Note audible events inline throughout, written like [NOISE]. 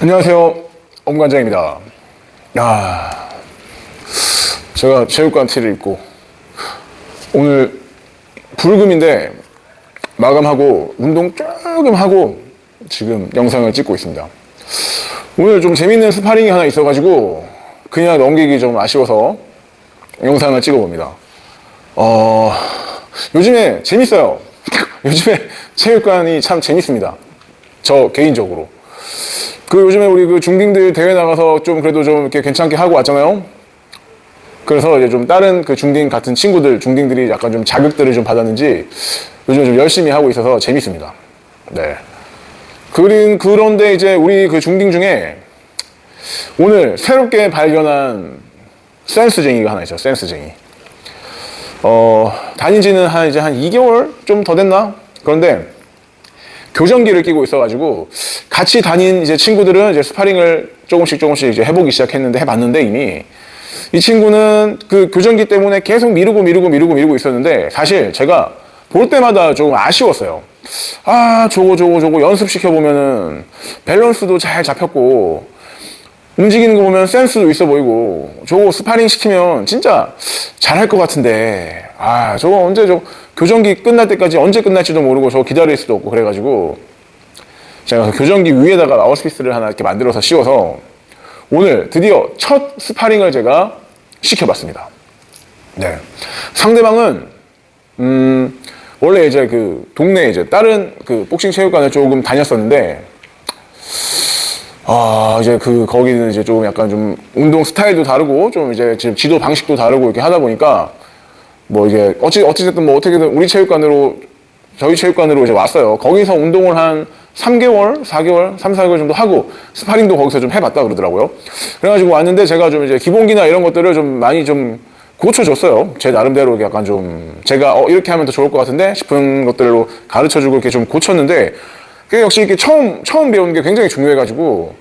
안녕하세요. 엄관장입니다. 야, 제가 체육관 티를 입고 오늘 불금인데 마감하고 운동 조금 하고 지금 영상을 찍고 있습니다. 오늘 좀 재밌는 스파링이 하나 있어가지고 그냥 넘기기 좀 아쉬워서 영상을 찍어봅니다. 어, 요즘에 재밌어요. [LAUGHS] 요즘에 체육관이 참 재밌습니다. 저 개인적으로. 그 요즘에 우리 그 중딩들 대회 나가서 좀 그래도 좀 이렇게 괜찮게 하고 왔잖아요. 그래서 이제 좀 다른 그 중딩 같은 친구들, 중딩들이 약간 좀 자극들을 좀 받았는지 요즘 좀 열심히 하고 있어서 재밌습니다. 네. 그린, 그런데 이제 우리 그 중딩 중에 오늘 새롭게 발견한 센스쟁이가 하나 있어요. 센스쟁이. 어, 다닌 지는 한 이제 한 2개월 좀 더 됐나? 그런데 교정기를 끼고 있어가지고 같이 다닌 이제 친구들은 이제 스파링을 조금씩 조금씩 이제 해보기 시작했는데 해봤는데 이미 이 친구는 그 교정기 때문에 계속 미루고 미루고 미루고 미루고 있었는데 사실 제가 볼 때마다 조금 아쉬웠어요. 아 저거 저거 저거 연습시켜 보면은 밸런스도 잘 잡혔고 움직이는 거 보면 센스도 있어 보이고 저거 스파링 시키면 진짜 잘할 것 같은데 아 저거 언제 저 교정기 끝날 때까지 언제 끝날지도 모르고 저거 기다릴 수도 없고 그래가지고 제가 그 교정기 위에다가 마우스피스를 하나 이렇게 만들어서 씌워서 오늘 드디어 첫 스파링을 제가 시켜봤습니다. 네 상대방은 음 원래 이제 그 동네 이제 다른 그 복싱 체육관을 조금 다녔었는데 아, 이제 그, 거기는 이제 좀 약간 좀 운동 스타일도 다르고, 좀 이제 지금 지도 방식도 다르고 이렇게 하다 보니까, 뭐 이게, 어찌, 어찌됐든 뭐 어떻게든 우리 체육관으로, 저희 체육관으로 이제 왔어요. 거기서 운동을 한 3개월, 4개월, 3, 4개월 정도 하고, 스파링도 거기서 좀 해봤다 그러더라고요. 그래가지고 왔는데 제가 좀 이제 기본기나 이런 것들을 좀 많이 좀 고쳐줬어요. 제 나름대로 약간 좀, 제가 어, 이렇게 하면 더 좋을 것 같은데 싶은 것들로 가르쳐주고 이렇게 좀 고쳤는데, 그게 역시 이렇게 처음, 처음 배우는 게 굉장히 중요해가지고,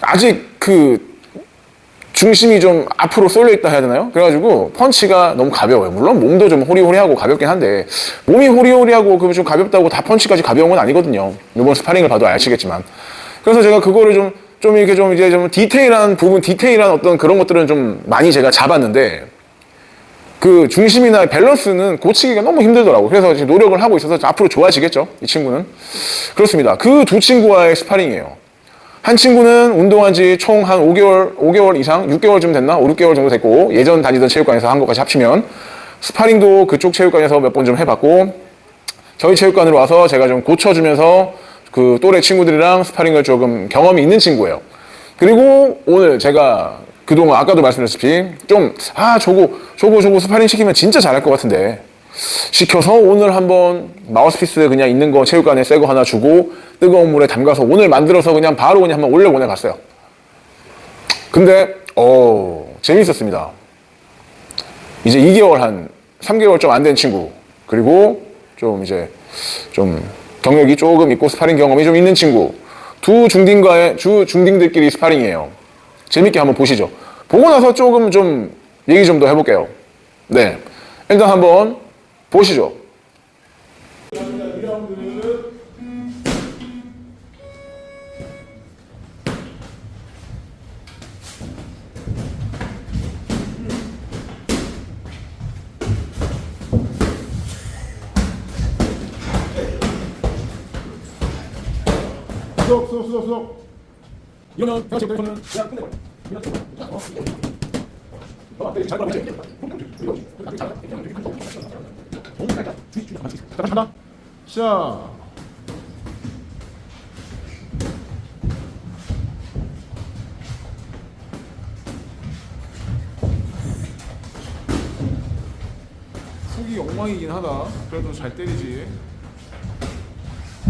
아직 그 중심이 좀 앞으로 쏠려 있다 해야 되나요? 그래가지고 펀치가 너무 가벼워요. 물론 몸도 좀 호리호리하고 가볍긴 한데, 몸이 호리호리하고 그좀 가볍다고 다 펀치까지 가벼운 건 아니거든요. 이번 스파링을 봐도 아시겠지만. 그래서 제가 그거를 좀, 좀 이렇게 좀 이제 좀 디테일한 부분, 디테일한 어떤 그런 것들은 좀 많이 제가 잡았는데, 그 중심이나 밸런스는 고치기가 너무 힘들더라고요. 그래서 지금 노력을 하고 있어서 앞으로 좋아지겠죠. 이 친구는. 그렇습니다. 그 두 친구와의 스파링이에요. 한 친구는 운동한 지 총 한 5개월, 5개월 이상, 6개월쯤 됐나? 5, 6개월 정도 됐고, 예전 다니던 체육관에서 한 것까지 합치면, 스파링도 그쪽 체육관에서 몇 번 좀 해봤고, 저희 체육관으로 와서 제가 좀 고쳐주면서 그 또래 친구들이랑 스파링을 조금 경험이 있는 친구예요. 그리고 오늘 제가 그동안 아까도 말씀드렸다시피 좀, 아, 저거, 저거, 저거 스파링 시키면 진짜 잘할 것 같은데. 시켜서 오늘 한번 마우스피스 그냥 있는 거 체육관에 새거 하나 주고 뜨거운 물에 담가서 오늘 만들어서 그냥 바로 그냥 한번 올려 보내 봤어요. 근데, 어, 재밌었습니다. 이제 2개월 한 3개월 좀 안 된 친구. 그리고 좀 이제 좀 경력이 조금 있고 스파링 경험이 좀 있는 친구. 두 중딩과의, 주 중딩들끼리 스파링이에요. 재밌게 한번 보시죠. 보고 나서 조금 좀 얘기 좀 더 해볼게요. 네. 일단 한번 보시죠. 수석 수석 수석 수석 이러면 제가 지금 저는 그냥 끝내버려. 그냥 끝내버려. 어? 봐봐, 되게 잘 걸어보지? 자 간다. 시작 속이 엉망이긴 하다. 그래도 잘 때리지.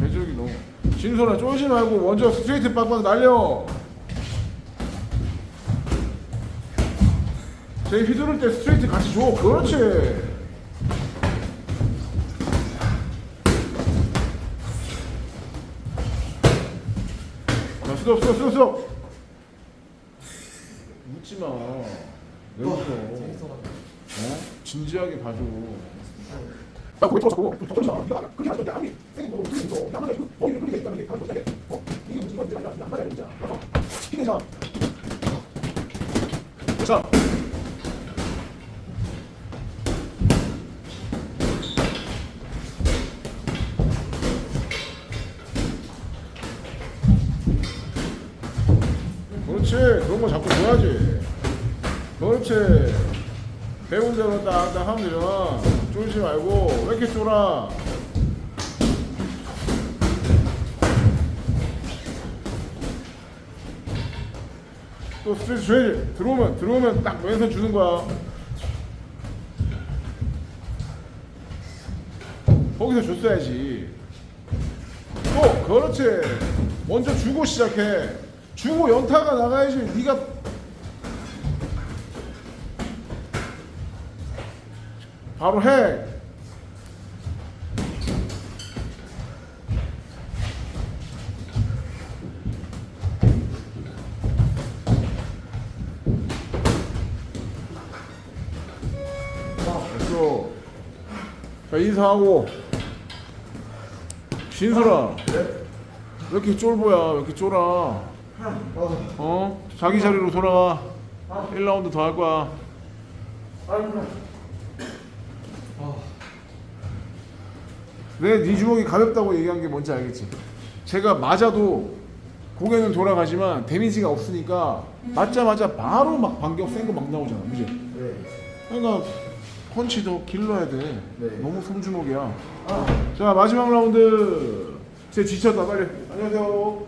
궤적이 너무. 진솔아 쫄지 말고 먼저 스트레이트 빡빡 날려. 제 휘두를 때 스트레이트 같이 줘. 그렇지 수도 수도 수도 수도 웃지 마 왜 웃어 어? 진지하게 봐줘 나 거기 들어서 보고 더 걸리잖아. 네가 그렇게 하는데 아무리 생긴 거도 그렇게 있어. 남자가 그 머리를 그렇게 있다는 게 다른 거잖아. 어? 이게 무슨 건지 아니라 안 맞아야 되잖아. 어? 힘내자. 자. 거 자꾸 줘야지. 그렇지. 배운 대로 딱 딱 하면 되잖아. 쫄지 말고 왜 이렇게 쫄아? 또 스트레스 줘야지. 들어오면 들어오면 딱 왼손 주는 거야. 거기서 줬어야지. 또 그렇지. 먼저 주고 시작해. 주고 연타가 나가야지. 네가 바로 해. 됐어. 자 인사하고 진솔아 왜 이렇게 쫄보야 왜 이렇게 쫄아 어? 자기 자리로 돌아와. 1라운드 더 할 거야. 내네 주먹이 가볍다고 얘기한 게 뭔지 알겠지? 제가 맞아도 고개는 돌아가지만 데미지가 없으니까 맞자마자 바로 막 반격 센 거 막 나오잖아. 그지? 그러니까 펀치 더 길러야 돼. 너무 손주먹이야. 자 마지막 라운드. 제 지쳤다. 빨리. 안녕하세요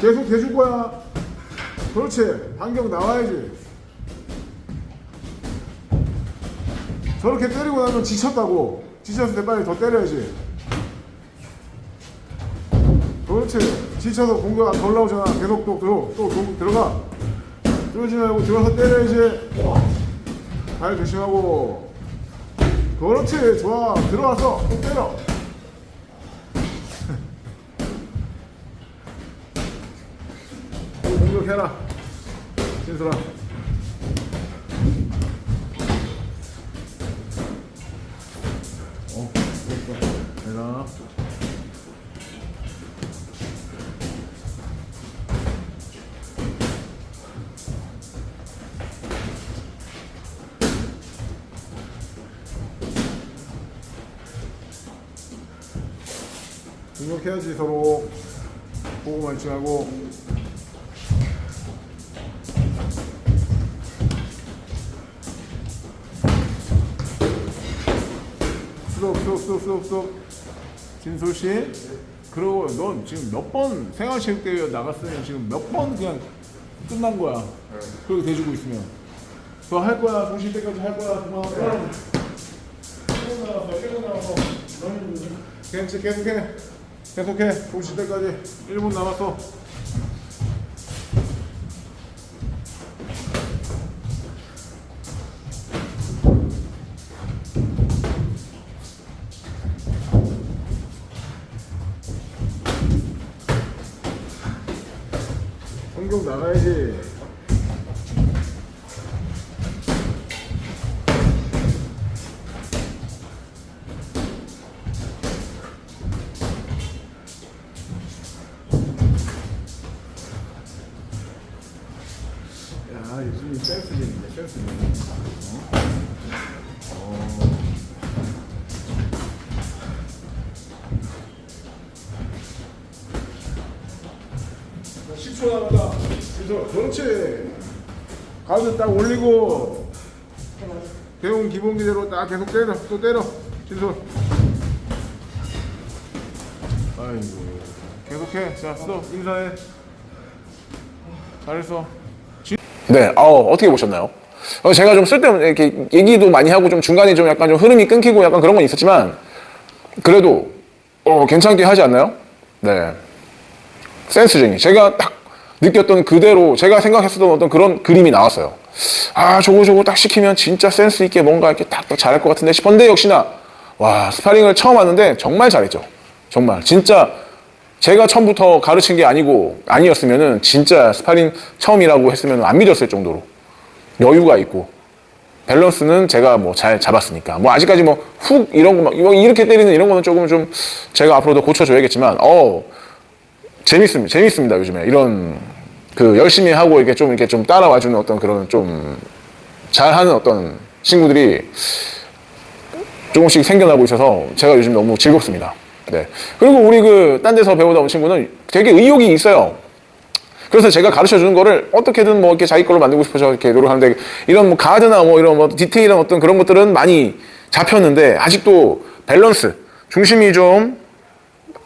계속 대줄 거야. 그렇지. 반격 나와야지. 저렇게 때리고 나면 지쳤다고. 지쳤을 때 빨리 더 때려야지. 그렇지. 지쳐서 공격 안 올라오잖아. 계속 또, 또, 또, 또 들어가. 들어오지 말고 들어서 때려야지. 발 조심하고. 그렇지. 좋아. 들어와서 또 때려 또 공격해라. 진솔아. 어 해라. 공격해야지 서로. 보고 말치하고 스톱 진솔 씨 그리고 넌 지금 몇 번 생활체육 대회 나갔으면 지금 몇 번 그냥 끝난 거야. 그렇게 대주고 있으면. 더 할 거야. 정신 때까지 할 거야. 그만. 깨고 나와서 깨고 나와서. 계속 계속해. 계속해. 정신 때까지. 1분 남았어 공격 나가야지 야 요즘이 센스쟁인데 센스쟁 어? 그렇지 가드 딱 올리고 배운 기본 기대로 딱 계속 때려 또 때려 진솔 아이고 계속해 자 스톱 인사해 잘했어 네, 어, 어떻게 보셨나요? 어, 제가 좀 쓸데없는 이렇게 얘기도 많이 하고 좀 중간에 좀 약간 좀 흐름이 끊기고 약간 그런 건 있었지만 그래도 어, 괜찮게 하지 않나요? 네. 센스쟁이. 제가 딱 느꼈던 그대로 제가 생각했었던 어떤 그런 그림이 나왔어요. 아, 저거 저거 딱 시키면 진짜 센스 있게 뭔가 이렇게 딱 잘할 것 같은데 싶었는데 역시나 와, 스파링을 처음 하는데 정말 잘했죠. 정말. 진짜 제가 처음부터 가르친 게 아니고 아니었으면은 진짜 스파링 처음이라고 했으면 안 믿었을 정도로 여유가 있고 밸런스는 제가 뭐 잘 잡았으니까 뭐 아직까지 뭐 훅 이런 거 막 이렇게 때리는 이런 거는 조금 좀 제가 앞으로도 고쳐줘야겠지만 어 재밌습니다 재밌습니다 요즘에 이런 그 열심히 하고 이렇게 좀 이렇게 좀 따라와 주는 어떤 그런 좀 잘하는 어떤 친구들이 조금씩 생겨나고 있어서 제가 요즘 너무 즐겁습니다. 네. 그리고 우리 그 딴 데서 배우다 온 친구는 되게 의욕이 있어요. 그래서 제가 가르쳐 주는 거를 어떻게든 뭐 이렇게 자기 걸로 만들고 싶어서 이렇게 노력하는데 이런 뭐 가드나 뭐 이런 뭐 디테일한 어떤 그런 것들은 많이 잡혔는데 아직도 밸런스 중심이 좀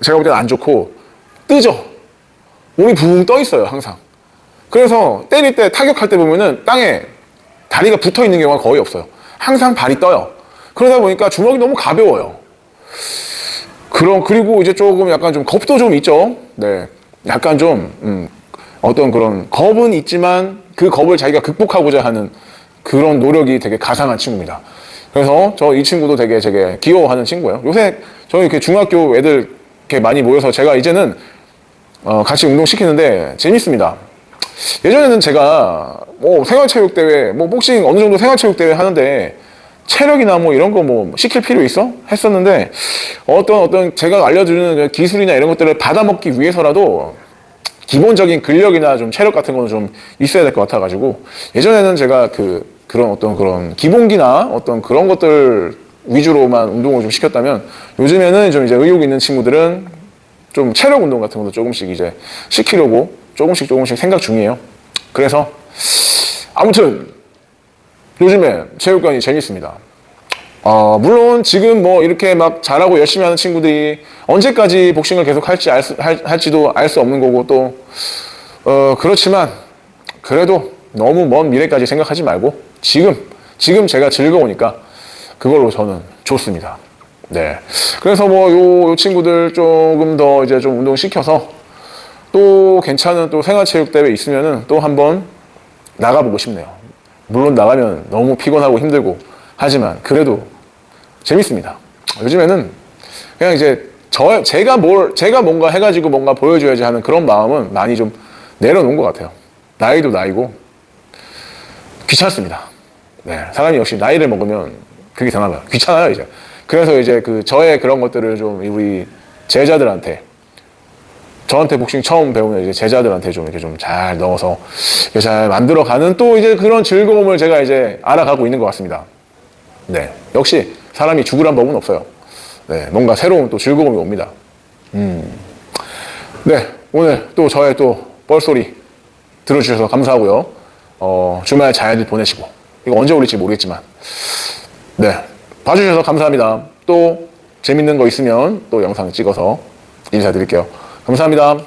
제가 볼 때는 안 좋고 뜨죠. 몸이 붕 떠 있어요 항상. 그래서 때릴 때 타격할 때 보면은 땅에 다리가 붙어 있는 경우가 거의 없어요. 항상 발이 떠요. 그러다 보니까 주먹이 너무 가벼워요. 그런 그리고 이제 조금 약간 좀 겁도 좀 있죠. 네, 약간 좀 음, 어떤 그런 겁은 있지만 그 겁을 자기가 극복하고자 하는 그런 노력이 되게 가상한 친구입니다. 그래서 저 이 친구도 되게 되게 귀여워하는 친구예요. 요새 저희 이렇게 중학교 애들 이렇게 많이 모여서 제가 이제는 어, 같이 운동 시키는데 재밌습니다. 예전에는 제가 뭐 생활체육대회, 뭐 복싱 어느 정도 생활체육대회 하는데 체력이나 뭐 이런 거 뭐 시킬 필요 있어? 했었는데 어떤 어떤 제가 알려주는 그 기술이나 이런 것들을 받아먹기 위해서라도 기본적인 근력이나 좀 체력 같은 거는 좀 있어야 될 것 같아가지고 예전에는 제가 그 그런 어떤 그런 기본기나 어떤 그런 것들 위주로만 운동을 좀 시켰다면 요즘에는 좀 이제 의욕 있는 친구들은 좀 체력 운동 같은 것도 조금씩 이제 시키려고 조금씩 조금씩 생각 중이에요. 그래서 아무튼 요즘에 체육관이 재밌습니다. 어, 물론 지금 뭐 이렇게 막 잘하고 열심히 하는 친구들이 언제까지 복싱을 계속 할지 알 수, 할, 할지도 알 수 없는 거고 또, 어, 그렇지만 그래도 너무 먼 미래까지 생각하지 말고 지금, 지금 제가 즐거우니까 그걸로 저는 좋습니다. 네. 그래서 뭐 요, 요 친구들 조금 더 이제 좀 운동 시켜서 또 괜찮은 또 생활체육대회 있으면은 또 한번 나가보고 싶네요. 물론 나가면 너무 피곤하고 힘들고 하지만 그래도 재밌습니다. 요즘에는 그냥 이제 저 제가 뭘 제가 뭔가 해가지고 뭔가 보여줘야지 하는 그런 마음은 많이 좀 내려놓은 것 같아요. 나이도 나이고 귀찮습니다. 네, 사람이 역시 나이를 먹으면 그게 되나 봐요. 귀찮아요 이제. 그래서 이제 그 저의 그런 것들을 좀 우리 제자들한테 저한테 복싱 처음 배우는 이제 제자들한테 좀 이렇게 좀 잘 넣어서 잘 만들어가는 또 이제 그런 즐거움을 제가 이제 알아가고 있는 것 같습니다. 네. 역시 사람이 죽으란 법은 없어요. 네. 뭔가 새로운 또 즐거움이 옵니다. 음. 네. 오늘 또 저의 또 뻘소리 들어주셔서 감사하고요. 어, 주말 잘 보내시고. 이거 언제 올릴지 모르겠지만. 네. 봐주셔서 감사합니다. 또 재밌는 거 있으면 또 영상 찍어서 인사드릴게요. 감사합니다.